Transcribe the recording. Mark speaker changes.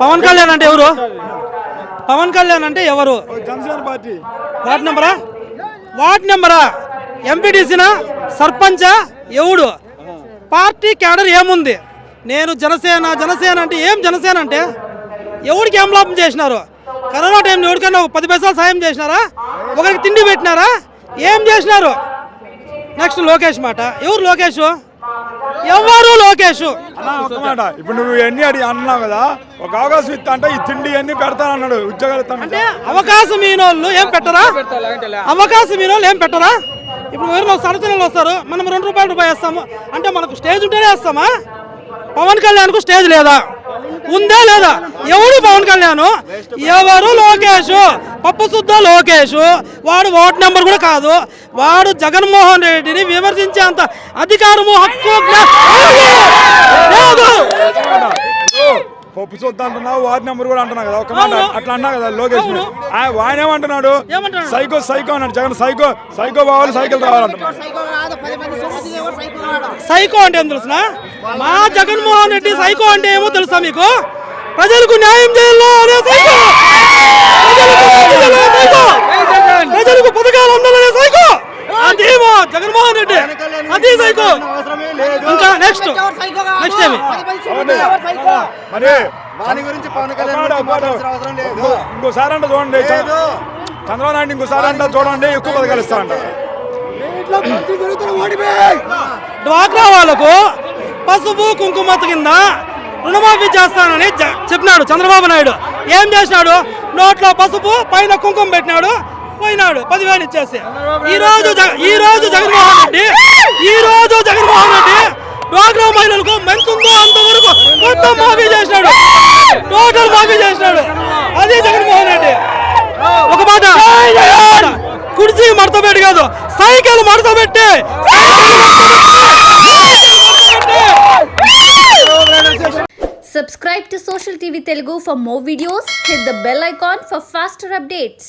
Speaker 1: పవన్ కళ్యాణ్ అంటే ఎవరు? పవన్ కళ్యాణ్ అంటే ఎవరు?
Speaker 2: జనసేన పార్టీ.
Speaker 1: వార్డ్ నెంబరా? వార్డ్ నెంబరా? ఎంపీటీసీనా? సర్పంచా? ఎవడు? పార్టీ క్యాడర్ ఏముంది? నేను జనసేన జనసేన అంటే ఏం జనసేన అంటే ఎవరికి ఏం లాభం చేసినారు? కరోనా టైంలో ఎవరికైనా ఒక పది పైసలు సాయం చేసినారా? ఒకరికి తిండి పెట్టినారా? ఏం చేసినారు? నెక్స్ట్ లోకేష్ మాట. ఎవరు లోకేష్? ఎవరు లోకేష్?
Speaker 2: అన్న ఒక మాట. ఇప్పుడు నువ్వు ఎన్ని అడిగి అన్నావు కదా ఒక అవకాశం ఇస్తా అంటే ఈ తిండి అన్ని పెడతానన్నాడు ఉద్యోగాలు ఇస్తాను
Speaker 1: అంటే అవకాశం ఈనోళ్ళు ఏం పెట్టరా? అవకాశం ఈనోళ్ళు ఏం పెట్టరా? ఇప్పుడు ఎవరైనా సరచనలు వస్తారు మనం రెండు రూపాయలు రూపాయి వేస్తాము. అంటే మనకు స్టేజ్ ఉంటేనే వేస్తామా? పవన్ కళ్యాణ్కు స్టేజ్ లేదా? ఉందా లేదా? ఎవడు పవన్ కళ్యాణ్? ఎవరు లోకేష్? పప్పు శుద్ధ లోకేష్. వాడు ఓట్ నెంబర్ కూడా కాదు. వాడు జగన్మోహన్ రెడ్డిని విమర్శించే అంత అధికారము హక్కు
Speaker 2: చూద్దాం అంటున్నావు వార్డు నెంబర్ కూడా అంటున్నావు కదా ఒక మాట. అట్లా అన్నా కదా లోకేష్ ఆయన ఏమంటున్నాడు?
Speaker 1: ఏమంటున్నాడు?
Speaker 2: సైకో సైకో అన్నాడు. జగన్ సైకో సైకో బావాలి సైకిల్ రావాలంటున్నాడు.
Speaker 1: సైకో అంటే ఏం తెలుసునా? మా జగన్మోహన్ రెడ్డి సైకో అంటే ఏమో తెలుసా మీకు? ప్రజలకు న్యాయం చేయాలో అనే సైకో ప్రజలకు న్యాయం చేయాలనే సైకో ప్రజలకు పథకాలు అందాలనే సైకో అదేమో జగన్మోహన్ రెడ్డి అది సైకో ఇంకా నెక్స్ట్ నెక్స్ట్ ఏమి?
Speaker 2: మరి
Speaker 3: వాని గురించి పవన్ కళ్యాణ్ అవసరం లేదు.
Speaker 2: ఇంకోసారి అంటే చూడండి. చంద్రబాబు నాయుడు ఇంకోసారి అంటే చూడండి. ఎక్కువ పథకాలు ఇస్తారంట
Speaker 1: డ్వాక్రా వాళ్ళకు పసుపు కుంకుమ కింద రుణమాఫీ చేస్తానని చెప్పినాడు చంద్రబాబు నాయుడు ఏం చేసినాడు? నోట్లో పసుపు పైన కుంకుమ పెట్టినాడు. పోయినాడు. పదివేలు ఇచ్చేసి. ఈ రోజు జగ- ఈ రోజు జగన్మోహన్ రెడ్డి ఈ రోజు జగన్మోహన్ రెడ్డి డ్వాక్రా మహిళలకు మెంతుందో అంతవరకు మొత్తం మాఫీ చేసినాడు. టోటల్ మాఫీ చేసినాడు. అదే జగన్మోహన్ రెడ్డి. ఒక మాట. కుర్చీ మడత పెట్టి కాదు సైకిల్ మడత పెట్టి
Speaker 4: Subscribe to Social TV Telugu for more videos. Hit the bell icon for faster updates.